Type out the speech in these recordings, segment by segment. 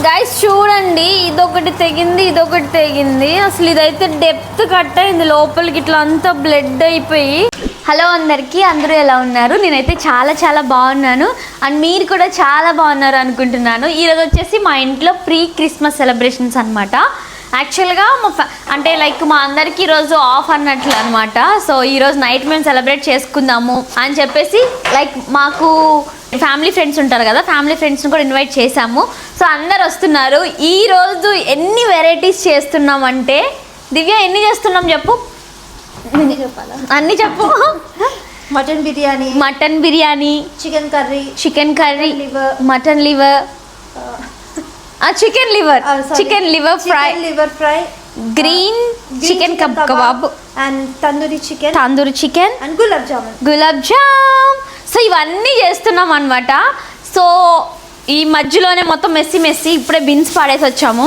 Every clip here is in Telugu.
గైస్ చూడండి ఇదొకటి తెగింది ఇదొకటి తెగింది. అసలు ఇదైతే డెప్త్ కట్ అయింది లోపలికి ఇట్లా అంతా బ్లడ్ అయిపోయి. హలో అందరికీ అందరూ ఎలా ఉన్నారు? నేనైతే చాలా చాలా బాగున్నాను. అండ్ మీరు కూడా చాలా బాగున్నారు అనుకుంటున్నాను. ఈరోజు వచ్చేసి మా ఇంట్లో ప్రీ క్రిస్మస్ సెలబ్రేషన్స్ అనమాట యాక్చువల్గా మా ఫ్యా- అంటే లైక్ మా అందరికీ ఈరోజు ఆఫ్ అన్నట్లు అనమాట సో ఈరోజు నైట్ మేము సెలబ్రేట్ చేసుకుందాము అని చెప్పేసి లైక్ మాకు ఫ్యామిలీ ఫ్రెండ్స్ ఉంటారు కదా ఫ్యామిలీ ఫ్రెండ్స్ని కూడా ఇన్వైట్ చేశాము. సో అందరు వస్తున్నారు. ఈ రోజు ఎన్ని వెరైటీస్ చేస్తున్నాం అంటే దివ్య ఎన్ని చేస్తున్నాం చెప్పు? అన్ని చెప్పు. Mutton biryani. Mutton biryani. Chicken curry. Chicken curry. Mutton liver. Chicken liver. Chicken liver fry. Liver fry. Green chicken kebab. And tandoori chicken. Tandoori chicken. And gulab jamun. Gulab jam. So ఇవన్నీ చేస్తున్నాం అనమాట సో ఈ మధ్యలోనే మొత్తం మెస్సి మెస్సి ఇప్పుడే బిన్స్ పాడేసి వచ్చాము.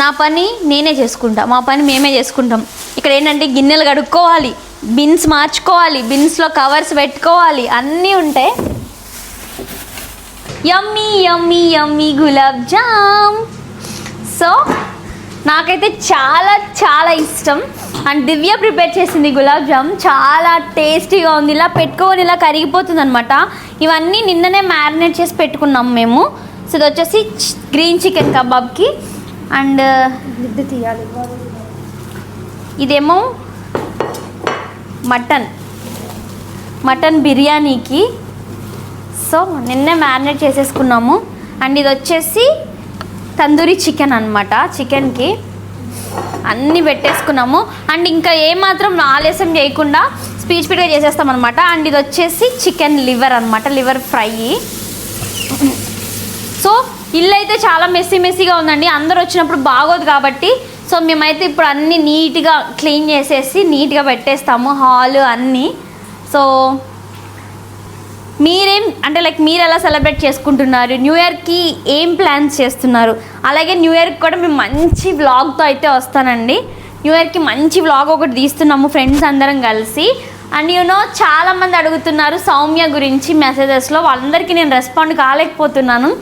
నా పని నేనే చేసుకుంటా మా పని మేమే చేసుకుంటాం. ఇక్కడ ఏంటంటే గిన్నెలు కడుక్కోవాలి బిన్స్ మార్చుకోవాలి బిన్స్లో కవర్స్ పెట్టుకోవాలి అన్నీ ఉంటాయి yummy yummy yummy gulab jam so నాకైతే చాలా చాలా ఇష్టం. అండ్ దివ్య ప్రిపేర్ చేసింది గులాబ్ జామ్. చాలా టేస్టీగా ఉంది. ఇలా పెట్టుకొని ఇలా కరిగిపోతుంది అనమాట ఇవన్నీ నిన్ననే మ్యారినేట్ చేసి పెట్టుకున్నాం మేము. సో ఇది వచ్చేసి గ్రీన్ చికెన్ కబాబ్కి. అండ్ తీయాలి. ఇదేమో మటన్. మటన్ బిర్యానీకి. సో నిన్నే మ్యారినేట్ చేసేసుకున్నాము. అండ్ ఇది వచ్చేసి తందూరి చికెన్ అనమాట చికెన్కి. అన్నీ పెట్టేసుకున్నాము. అండ్ ఇంకా ఏమాత్రం ఆలస్యం చేయకుండా స్పీడ్ స్పీడ్గా చేసేస్తాం అనమాట అండ్ ఇది వచ్చేసి చికెన్ లివర్ అనమాట లివర్ ఫ్రై. సో ఇల్లు అయితే చాలా మెస్సీ మెస్సీగా ఉందండి. అందరు వచ్చినప్పుడు బాగోదు కాబట్టి. సో మేమైతే ఇప్పుడు అన్నీ నీట్గా క్లీన్ చేసేసి నీట్గా పెట్టేస్తాము హాల్ అన్నీ. సో మీరేం అంటే లైక్ మీరు ఎలా సెలబ్రేట్ చేసుకుంటున్నారు? న్యూ ఇయర్కి ఏం ప్లాన్స్ చేస్తున్నారు? అలాగే న్యూ ఇయర్కి కూడా మేము మంచి వ్లాగ్తో అయితే వస్తానండి. న్యూ ఇయర్కి మంచి వ్లాగ్ ఒకటి తీస్తున్నాము ఫ్రెండ్స్ అందరం కలిసి. అండ్ యూనో చాలామంది అడుగుతున్నారు సౌమ్య గురించి మెసేజెస్లో వాళ్ళందరికీ నేను రెస్పాండ్ కాలేకపోతున్నాను.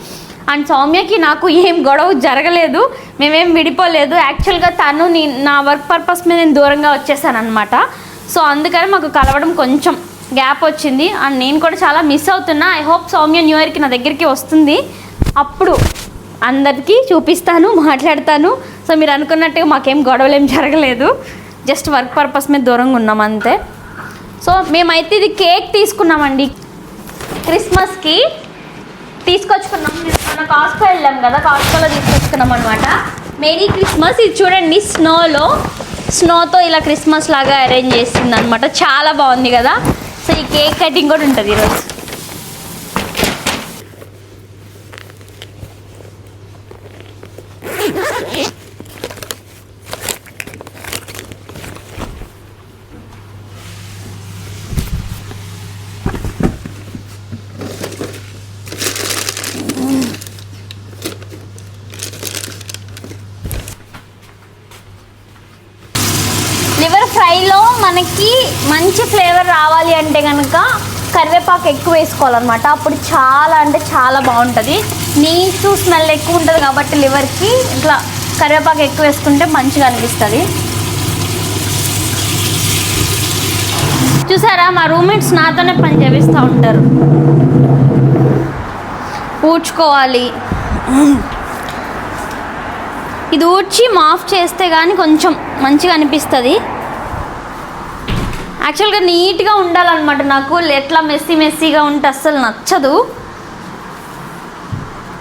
అండ్ సౌమ్యకి నాకు ఏం గొడవ జరగలేదు. మేమేం విడిపోలేదు. యాక్చువల్గా తను నీ నా వర్క్ పర్పస్ మీద నేను దూరంగా వచ్చేసాను అనమాట సో అందుకని మాకు కలవడం కొంచెం గ్యాప్ వచ్చింది అండ్ నేను కూడా చాలా మిస్ అవుతున్నా. ఐ హోప్ సౌమ్య న్యూ ఇయర్కి నా దగ్గరికి వస్తుంది. అప్పుడు అందరికీ చూపిస్తాను మాట్లాడతాను. సో మీరు అనుకున్నట్టుగా మాకేం గొడవలు ఏం జరగలేదు. జస్ట్ వర్క్ పర్పస్ మీద దూరంగా ఉన్నాం అంతే. సో మేమైతే ఇది కేక్ తీసుకున్నామండి. క్రిస్మస్కి తీసుకొచ్చుకున్నాం. మన కాస్కో వెళ్ళాం కదా కాస్కోలో తీసుకొచ్చుకున్నాం అనమాట మేరీ క్రిస్మస్ ఇది చూడండి స్నోలో స్నోతో ఇలా క్రిస్మస్ లాగా అరేంజ్ చేసింది అనమాట చాలా బాగుంది కదా. ఈ కేక్ కటింగ్ కూడా ఉంటుంది ఈరోజు లివర్ ఫ్రైలో మనకి మంచి కావాలి అంటే కనుక కరివేపాకు ఎక్కువ వేసుకోవాలన్నమాట. అప్పుడు చాలా అంటే చాలా బాగుంటుంది. నీచు స్మెల్ ఎక్కువ ఉంటుంది కాబట్టి లివర్కి ఇట్లా కరివేపాకు ఎక్కువ వేసుకుంటే మంచిగా అనిపిస్తుంది. చూసారా? మా రూమ్మేట్స్ నాతోనే పని చేపిస్తూ ఉంటారు. ఊడ్చుకోవాలి. ఇది ఊడ్చి మాఫ్ చేస్తే కానీ కొంచెం మంచిగా అనిపిస్తుంది. యాక్చువల్గా నీట్గా ఉండాలన్నమాట నాకు. ఎట్లా మెస్సీ మెస్సీగా ఉంటే అస్సలు నచ్చదు.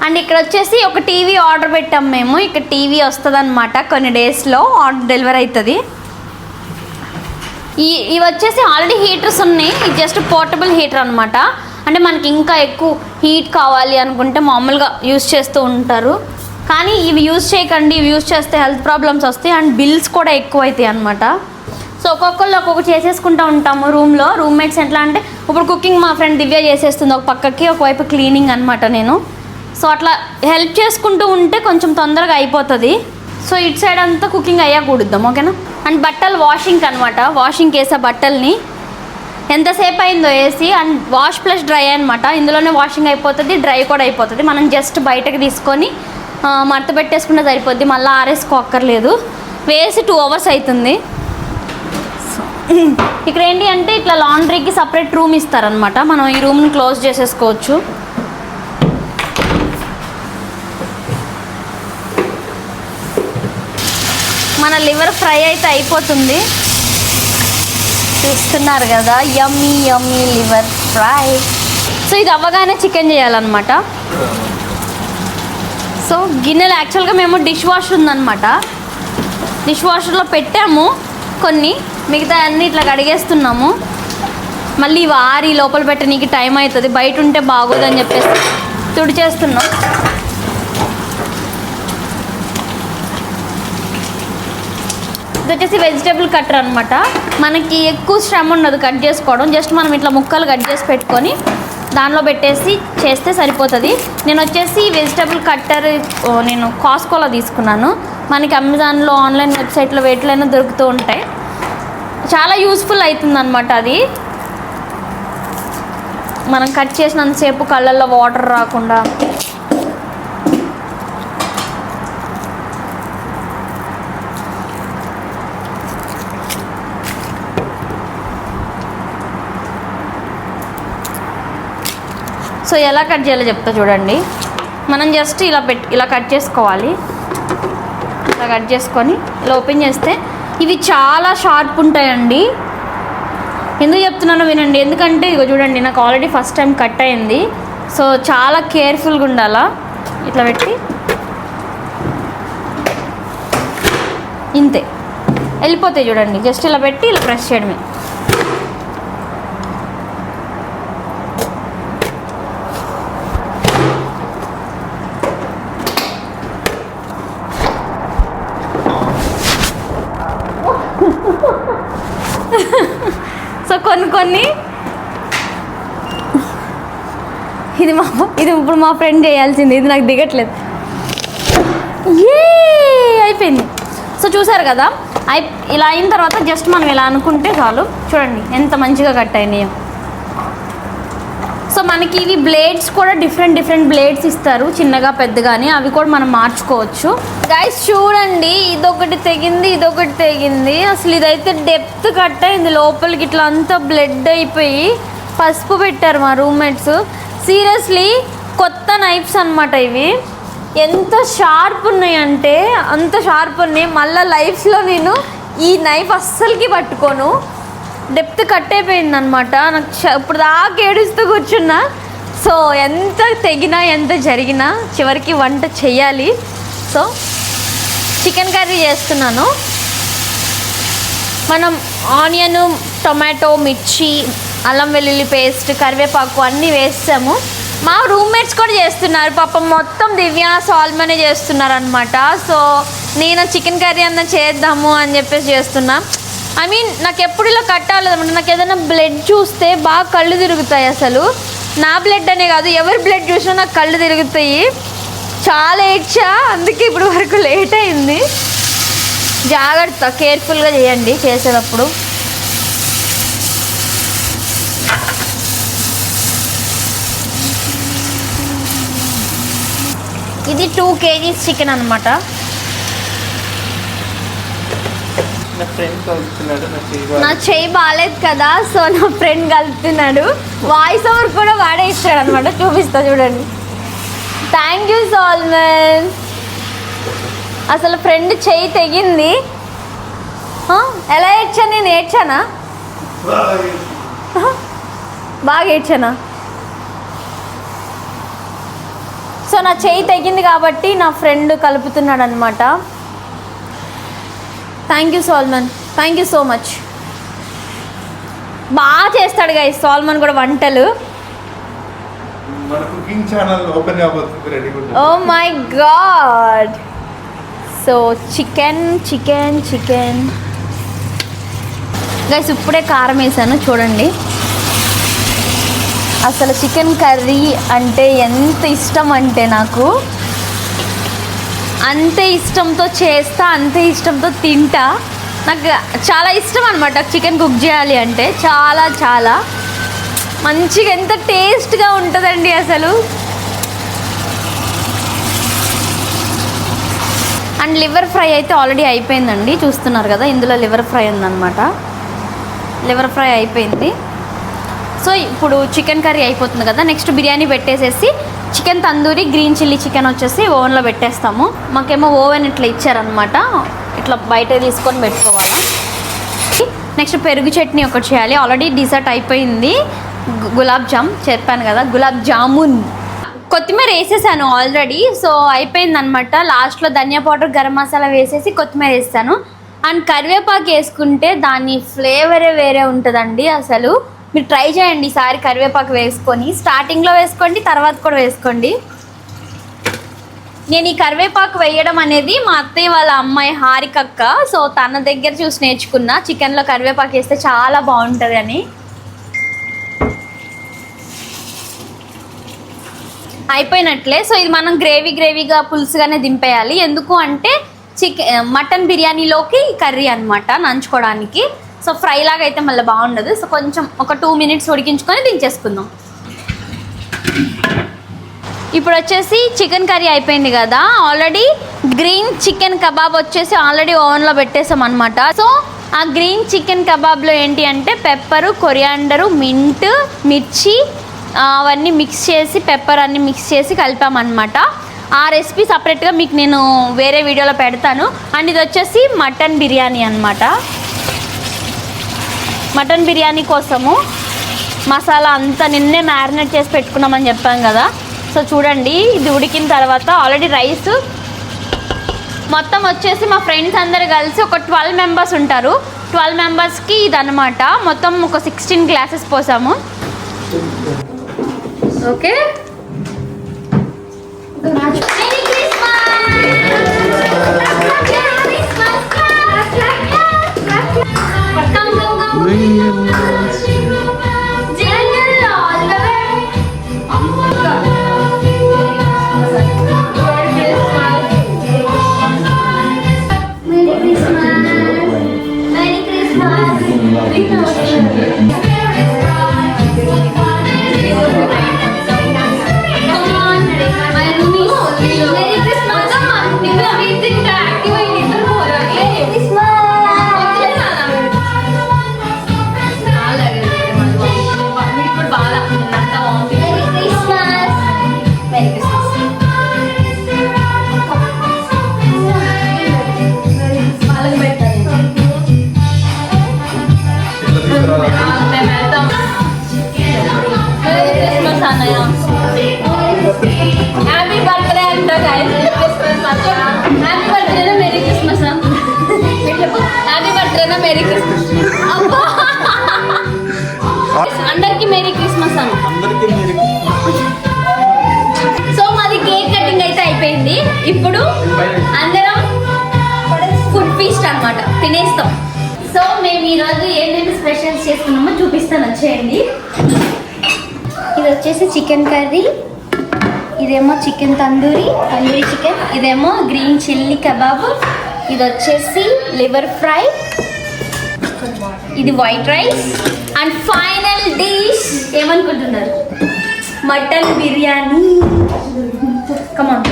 అండ్ ఇక్కడ వచ్చేసి ఒక టీవీ ఆర్డర్ పెట్టాం మేము. ఇక్కడ టీవీ వస్తుంది అనమాట కొన్ని డేస్లో ఆర్డర్ డెలివరీ అవుతుంది ఈ ఇవి వచ్చేసి ఆల్రెడీ హీటర్స్ ఉన్నాయి. ఇది జస్ట్ పోర్టబుల్ హీటర్ అనమాట అంటే మనకి ఇంకా ఎక్కువ హీట్ కావాలి అనుకుంటే మామూలుగా యూస్ చేస్తూ ఉంటారు. కానీ ఇవి యూజ్ చేయకండి ఇవి యూజ్ చేస్తే హెల్త్ ప్రాబ్లమ్స్ వస్తాయి. అండ్ బిల్స్ కూడా ఎక్కువ అవుతాయి అనమాట సో ఒక్కొక్కళ్ళు ఒక్కొక్కటి చేసేసుకుంటూ ఉంటాము రూమ్లో. రూమ్మేట్స్ ఎట్లా అంటే ఇప్పుడు కుకింగ్ మా ఫ్రెండ్ దివ్య చేసేస్తుంది ఒక పక్కకి ఒకవైపు క్లీనింగ్ అనమాట నేను. సో అట్లా హెల్ప్ చేసుకుంటూ ఉంటే కొంచెం తొందరగా అయిపోతుంది. సో ఇటు సైడ్ అంతా కుకింగ్ అయ్యాక కూడుద్దాం ఓకేనా? అండ్ బట్టలు వాషింగ్ అనమాట వాషింగ్ వేసే బట్టల్ని ఎంతసేపు అయిందో వేసి అండ్ వాష్ ప్లస్ డ్రై అనమాట ఇందులోనే వాషింగ్ అయిపోతుంది డ్రై కూడా అయిపోతుంది. మనం జస్ట్ బయటకు తీసుకొని మడత పెట్టేసుకుంటే సరిపోద్ది. మళ్ళీ ఆరేసుకోక్కర్లేదు వేసి టూ అవర్స్ అవుతుంది ఇక్కడ ఏంటి అంటే ఇట్లా లాండ్రీకి సపరేట్ రూమ్ ఇస్తారనమాట మనం ఈ రూమ్ని క్లోజ్ చేసేసుకోవచ్చు. మన లివర్ ఫ్రై అయితే అయిపోతుంది. చూస్తున్నారు కదా yummy yummy liver fry so ఇది అవ్వగానే చికెన్ చేయాలన్నమాట. సో గిన్నెలు యాక్చువల్గా మేము డిష్ వాషర్ ఉందన్నమాట. డిష్ వాషర్లో పెట్టాము కొన్ని. మిగతా అన్నీ ఇట్లా కడిగేస్తున్నాము. మళ్ళీ వారి లోపల పెట్టనీకి టైం అవుతుంది బయట ఉంటే బాగోదని చెప్పేసి తుడిచేస్తున్నాం. ఇది వచ్చేసి వెజిటేబుల్ కట్టర్ అనమాట మనకి ఎక్కువ శ్రమ ఉండదు కట్ చేసుకోవడం. జస్ట్ మనం ఇట్లా ముక్కలు కట్ చేసి పెట్టుకొని దానిలో పెట్టేసి చేస్తే సరిపోతుంది. నేను వచ్చేసి వెజిటేబుల్ కట్టర్ నేను కాస్కోలో తీసుకున్నాను. మనకి అమెజాన్లో ఆన్లైన్ వెబ్సైట్లో వేటిలైనా దొరుకుతూ ఉంటాయి. చాలా యూస్ఫుల్ అవుతుంది అనమాట అది. మనం కట్ చేసినంతసేపు కళ్ళల్లో వాటర్ రాకుండా. సో ఎలా కట్ చేయాలో చెప్తా చూడండి. మనం జస్ట్ ఇలా పెట్టి ఇలా కట్ చేసుకోవాలి. ఇలా కట్ చేసుకొని ఇలా ఓపెన్ చేస్తే ఇవి చాలా షార్ప్ ఉంటాయండి. ఎందుకు చెప్తున్నానో వినండి. ఎందుకంటే ఇగో చూడండి నాకు ఆల్రెడీ ఫస్ట్ టైం కట్ అయింది. సో చాలా కేర్ఫుల్గా ఉండాలా? ఇట్లా పెట్టి. ఇంతే. వెళ్ళిపోతాయి చూడండి. జస్ట్ ఇలా పెట్టి ఇలా ప్రెస్ చేయడమే సో కొన్ని కొన్ని ఇది మా ఇది ఇప్పుడు మా ఫ్రెండ్ చేయాల్సింది. ఇది నాకు దిగట్లేదు. ఏ అయిపోయింది. సో చూసారు కదా? అయి ఇలా అయిన తర్వాత జస్ట్ మనం ఇలా అనుకుంటే చాలు. చూడండి ఎంత మంచిగా కట్ అయినాయో. సో మనకి ఇవి బ్లేడ్స్ కూడా డిఫరెంట్ డిఫరెంట్ బ్లేడ్స్ ఇస్తారు. చిన్నగా పెద్దగాని అవి కూడా మనం మార్చుకోవచ్చు. గైస్ చూడండి. ఇదొకటి తెగింది ఇదొకటి తెగింది. అసలు ఇదైతే డెప్త్ కట్ అయింది. లోపలికి ఇట్లా అంతా బ్లడ్ అయిపోయి పసుపు పెట్టారు మా రూమ్మేట్స్ సీరియస్లీ కొత్త నైఫ్స్ అనమాట ఇవి. ఎంత షార్ప్ ఉన్నాయంటే అంత షార్ప్ ఉన్నాయి. మళ్ళీ లైఫ్లో నేను ఈ నైఫ్ అస్సలకి పట్టుకోను. డెప్త్ కట్ అయిపోయింది అనమాట నాకు చ- ఇప్పుడు దాకా ఏడుస్తూ కూర్చున్నా. సో ఎంత తెగినా ఎంత జరిగినా చివరికి వంట చెయ్యాలి. సో చికెన్ కర్రీ చేస్తున్నాను. మనం ఆనియన్ టొమాటో మిర్చి అల్లం వెల్లుల్లి పేస్ట్ కరివేపాకు అన్నీ వేస్తాము మా రూమ్మేట్స్ కూడా చేస్తున్నారు. పాపం మొత్తం దివ్య సాల్మనే చేస్తున్నారు అనమాట సో నేను చికెన్ కర్రీ అన్న చేద్దాము అని చెప్పేసి చేస్తున్నా. ఐ మీన్ నాకు ఎప్పుడు ఇలా కట్టాలన్నమాట నాకు ఏదైనా బ్లడ్ చూస్తే బాగా కళ్ళు తిరుగుతాయి అసలు. నా బ్లడ్ అనే కాదు ఎవరి బ్లడ్ చూసినా నాకు కళ్ళు తిరుగుతాయి. చాలా ఏడ్చా అందుకే ఇప్పుడు వరకు లేట్ అయింది. జాగ్రత్త కేర్ఫుల్గా చేయండి చేసేటప్పుడు. ఇది టూ కేజీస్ చికెన్ అనమాట నా ఫ్రెండ్ కలుపుతున్నాడు నా చెయ్యి నా చెయ్యి బాగాలేదు కదా సో నా ఫ్రెండ్ కలుపుతున్నాడు. వాయిస్ ఓవర్ కూడా వాడే ఇస్తాడు అనమాట చూపిస్తా చూడండి. థ్యాంక్ యూ సాల్మన్ అసలు ఫ్రెండ్ చెయ్యి తెగింది. ఎలా ఏడ్చాను నేను? ఏడ్చానా? బాగా ఏడ్చానా? సో నా చెయ్యి తెగింది కాబట్టి నా ఫ్రెండ్ కలుపుతున్నాడు అనమాట thank you Salman thank you so much బాగా చేస్తాడు గా సాల్మన్ కూడా వంటలు. ఓ my god so chicken chicken chicken guys ఇప్పుడే కారం వేసాను చూడండి. అసలు చికెన్ కర్రీ అంటే ఎంత ఇష్టం అంటే నాకు అంతే ఇష్టంతో చేస్తా అంతే ఇష్టంతో తింటా. నాకు చాలా ఇష్టం అనమాట చికెన్ కుక్ చేయాలి అంటే చాలా చాలా. మంచిగా ఎంత టేస్ట్గా ఉంటుందండి అసలు. అండ్ లివర్ ఫ్రై అయితే ఆల్రెడీ అయిపోయిందండి చూస్తున్నారు కదా ఇందులో లివర్ ఫ్రై ఉందన్నమాట. లివర్ ఫ్రై అయిపోయింది. సో ఇప్పుడు చికెన్ కర్రీ అయిపోతుంది కదా నెక్స్ట్ బిర్యానీ పెట్టేసేసి chicken tandoori green chilli chicken వచ్చేసి ఓవెన్లో పెట్టేస్తాము. మాకేమో ఓవెన్ ఇట్లా ఇచ్చారనమాట ఇట్లా బయట తీసుకొని పెట్టుకోవాలా. నెక్స్ట్ పెరుగు చట్నీ ఒకటి చేయాలి. ఆల్రెడీ డిజర్ట్ అయిపోయింది. గులాబ్ జామ్ చెప్పాను కదా గులాబ్ జామున్. కొత్తిమీర వేసేసాను ఆల్రెడీ సో అయిపోయింది అనమాట లాస్ట్లో ధనియా పౌడర్ గరం మసాలా వేసేసి కొత్తిమీర వేస్తాను. అండ్ కరివేపాకు వేసుకుంటే దాని ఫ్లేవరే వేరే ఉంటుందండి అసలు. మీరు ట్రై చేయండి ఈసారి కరివేపాకు వేసుకొని. స్టార్టింగ్లో వేసుకోండి తర్వాత కూడా వేసుకోండి. నేను ఈ కరివేపాకు వేయడం అనేది మా అత్తయ్య వాళ్ళ అమ్మాయి హారికక్క. సో తన దగ్గర చూసి నేర్చుకున్న చికెన్లో కరివేపాకు వేస్తే చాలా బాగుంటుంది అని. అయిపోయినట్లే. సో ఇది మనం గ్రేవీ గ్రేవీగా పులుసుగానే దింపేయాలి. ఎందుకు అంటే చికెన్ మటన్ బిర్యానీలోకి కర్రీ అనమాట నంచుకోవడానికి. సో ఫ్రై లాగా అయితే మళ్ళీ బాగుండదు. సో కొంచెం ఒక టూ మినిట్స్ ఉడికించుకొని దించేసుకుందాం. ఇప్పుడు వచ్చేసి చికెన్ కర్రీ అయిపోయింది కదా. ఆల్రెడీ గ్రీన్ చికెన్ కబాబ్ వచ్చేసి ఆల్రెడీ ఓవెన్లో పెట్టేసాం అనమాట సో ఆ గ్రీన్ చికెన్ కబాబ్లో ఏంటి అంటే పెప్పరు కొరియాండరు మింట్ మిర్చి అవన్నీ మిక్స్ చేసి పెప్పర్ అన్ని మిక్స్ చేసి కలిపామన్నమాట ఆ రెసిపీ సపరేట్గా మీకు నేను వేరే వీడియోలో పెడతాను. అండ్ ఇది వచ్చేసి మటన్ బిర్యానీ అనమాట మటన్ బిర్యానీ కోసము మసాలా అంతా నిన్నే మ్యారినేట్ చేసి పెట్టుకున్నామని చెప్పాం కదా. సో చూడండి ఇది ఉడికిన తర్వాత ఆల్రెడీ రైస్ మొత్తం వచ్చేసి మా ఫ్రెండ్స్ అందరు కలిసి ఒక ట్వెల్వ్ మెంబర్స్ ఉంటారు. ట్వెల్వ్ మెంబర్స్కి ఇది అనమాట మొత్తం ఒక సిక్స్టీన్ గ్లాసెస్ పోసాము. ఓకే? హ్యాపీ బర్త్డేనా మెరీ క్రిస్మస్ హ్యాపీ బర్త్డేనా మెరీ క్రిస్మస్ అందరికి మేరీ క్రిస్మస్ అన్న సో మాది కేక్ కటింగ్ అయితే అయిపోయింది. ఇప్పుడు అందరం ఫుడ్ ఫీస్ట్ అనమాట తినేస్తాం. సో మేము ఈరోజు ఏమేమి స్పెషల్స్ చేసుకున్నామో చూపిస్తాను. వచ్చేయండి. ఇది వచ్చేసి చికెన్ కర్రీ. ఇదేమో చికెన్ తందూరి తందూరి చికెన్ ఇదేమో గ్రీన్ చిల్లీ కబాబ్. ఇది వచ్చేసి లివర్ ఫ్రై. ఇది white rice. And final dish ఏమనుకుంటున్నారు? Mutton biryani. Come on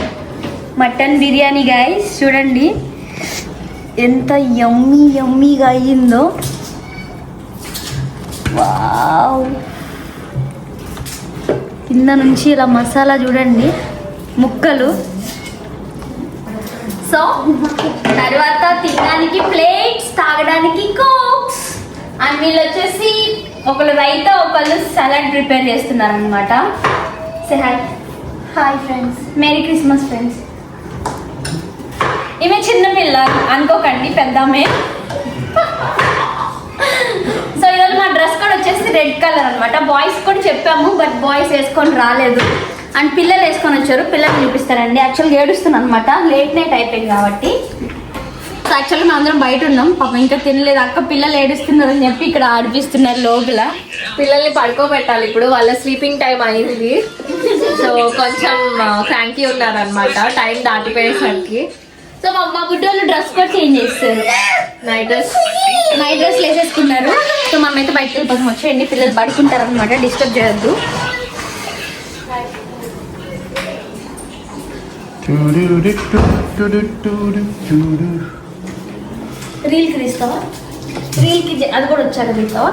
mutton biryani guys చూడండి. ఎంత యమ్మీ యమ్మీగా అయ్యిందో. వావ్ కింద నుంచి ఇలా మసాలా చూడండి. ముక్కలు. సో తర్వాత తినడానికి ప్లేట్స్ తాగడానికి కోక్స్ అండ్ వీళ్ళు వచ్చేసి ఒకళ్ళు రైతా ఒకళ్ళు సలాడ్ ప్రిపేర్ చేస్తున్నారు అనమాట say hi hi friends merry Christmas friends ఈమె చిన్న పిల్ల అనుకోకండి పెద్దామే. సో మా డ్రెస్ కూడా వచ్చేసి రెడ్ కలర్ అనమాట బాయ్స్ కూడా చెప్పాము బట్ బాయ్స్ వేసుకొని రాలేదు. అండ్ పిల్లలు వేసుకొని వచ్చారు. పిల్లలు చూపిస్తారండి యాక్చువల్గా ఏడుస్తున్నాను అనమాట లేట్ నైట్ అయిపోయింది కాబట్టి. సో యాక్చువల్గా మేము అందరం బయట ఉన్నాం. పాపం ఇంకా తినలేదు. అక్క పిల్లలు ఏడుస్తున్నారు అని చెప్పి ఇక్కడ ఆడిపిస్తున్నారు లోపల. పిల్లల్ని పడుకోబెట్టాలి ఇప్పుడు. వాళ్ళ స్లీపింగ్ టైం అయింది. సో కొంచెం క్రాంకీ ఉన్నారనమాట టైం దాటిపోయేసరికి. సో మా మా బుడ్డోళ్ళు డ్రెస్ కూడా చేంజ్ చేస్తారు. Night dress. నైట్ డ్రెస్ వేసేసుకున్నారు సో మనం అయితే బయటకు వెళ్ళిపోతాం వచ్చేయండి. పిల్లలు పడుకుంటారు అనమాట డిస్టర్బ్ చేయొద్దు. రీల్కి తీస్తావా? రీల్కి అది కూడా వచ్చాక తీస్తావా?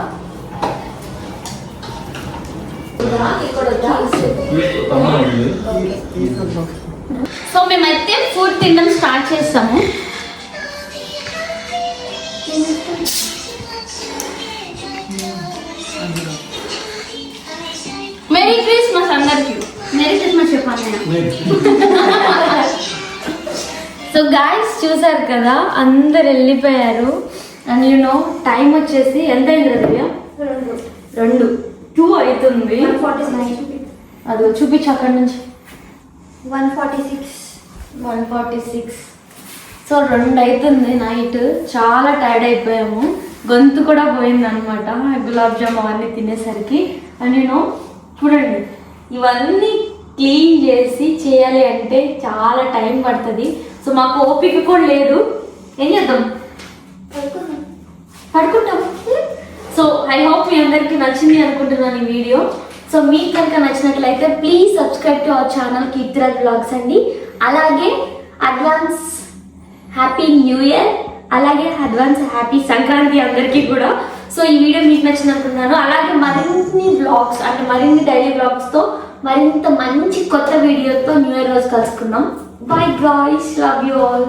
సో మేమైతే ఫుడ్ తినడం స్టార్ట్ చేస్తాము. మెరీ క్రిస్మస్ అందరికి. మెరీ క్రిస్మస్ చెప్పాను నేను సో గాయస్ చూసారు కదా అందరు వెళ్ళిపోయారు. అండ్ యు నో టైం వచ్చేసి ఎంత అయింది రవ్య రెండు. రెండు. టూ అవుతుంది. అది చూపించు అక్కడి నుంచి. One forty six. One forty six so రెండు అవుతుంది నైట్. చాలా టైర్డ్ అయిపోయాము. గొంతు కూడా పోయింది అనమాట గులాబ్ జామ్ అవన్నీ తినేసరికి. అండ్ నేను చూడండి ఇవన్నీ క్లీన్ చేసి చేయాలి అంటే చాలా టైం పడుతుంది. సో మాకు ఓపిక కూడా లేదు. ఏం చేద్దాం? పడుకుంటాం. సో ఐ హోప్ మీ అందరికీ నచ్చింది అనుకుంటున్నాను ఈ వీడియో. సో మీకు కనుక నచ్చినట్లయితే please subscribe to our channel Keerthiraj vlogs అండి. అలాగే అడ్వాన్స్ హ్యాపీ న్యూ ఇయర్ అలాగే అడ్వాన్స్ హ్యాపీ సంక్రాంతి అందరికీ కూడా. సో ఈ వీడియో మీకు నచ్చింది అనుకుంటున్నాను అలాగే మరిన్ని బ్లాగ్స్ అంటే మరిన్ని డైలీ బ్లాగ్స్తో మరింత మంచి కొత్త వీడియోతో న్యూ ఇయర్ రోజు కలుసుకుందాం. Bye guys love you all